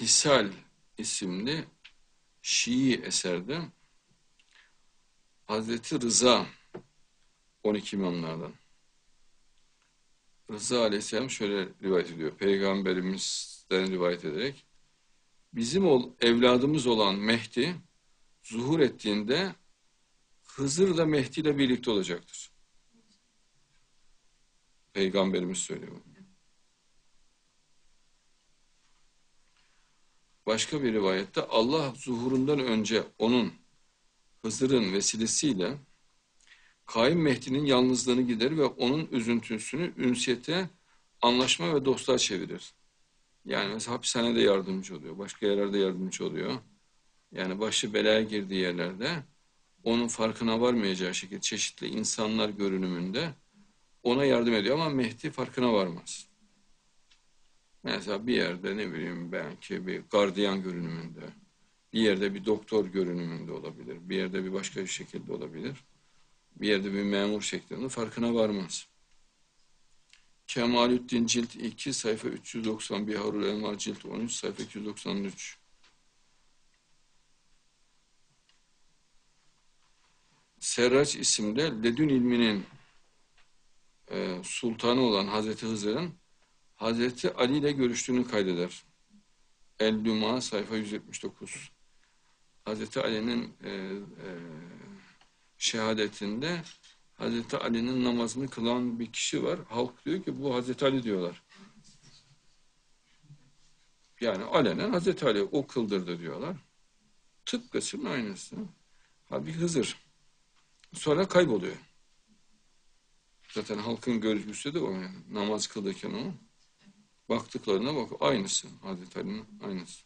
Hisal isimli Şii eserde Hazreti Rıza 12 imamlardan. Rıza Aleyhisselam şöyle rivayet ediyor. Peygamberimizden rivayet ederek bizim ol, evladımız olan Mehdi zuhur ettiğinde Hızır da Mehdi ile birlikte olacaktır. Peygamberimiz söylüyor. Başka bir rivayette Allah zuhurundan önce onun Hızır'ın vesilesiyle Kaim Mehdi'nin yalnızlığını giderir ve onun üzüntüsünü ünsiyete, anlaşma ve dostluğa çevirir. Yani mesela hapishanede yardımcı oluyor, başka yerlerde yardımcı oluyor. Yani başı belaya girdiği yerlerde onun farkına varmayacağı şekilde çeşitli insanlar görünümünde ona yardım ediyor ama Mehdi farkına varmaz. Mesela bir yerde ne bileyim belki bir gardiyan görünümünde, bir yerde bir doktor görünümünde olabilir, bir yerde bir başka bir şekilde olabilir, bir yerde bir memur şeklinde farkına varmaz. Kemalüddin cilt 2 sayfa 390 Biharul Elmar cilt 13 sayfa 293 Serraç isimde Ledün ilminin e, sultanı olan Hazreti Hızır'ın Hazreti Ali ile görüştüğünü kaydeder. El-Luma sayfa 179. Hazreti Ali'nin e, e, şehadetinde Hazreti Ali'nin namazını kılan bir kişi var. Halk diyor ki bu Hazreti Ali diyorlar. Yani alenen Hazreti Ali o kıldırdı diyorlar. Tıpkısının aynısı. Halbuki Hızır. Sonra kayboluyor. Zaten halkın görgüsü de o yani. Namaz kılırken o. Baktıklarına bak aynısı Hazreti Ali'nin aynısı.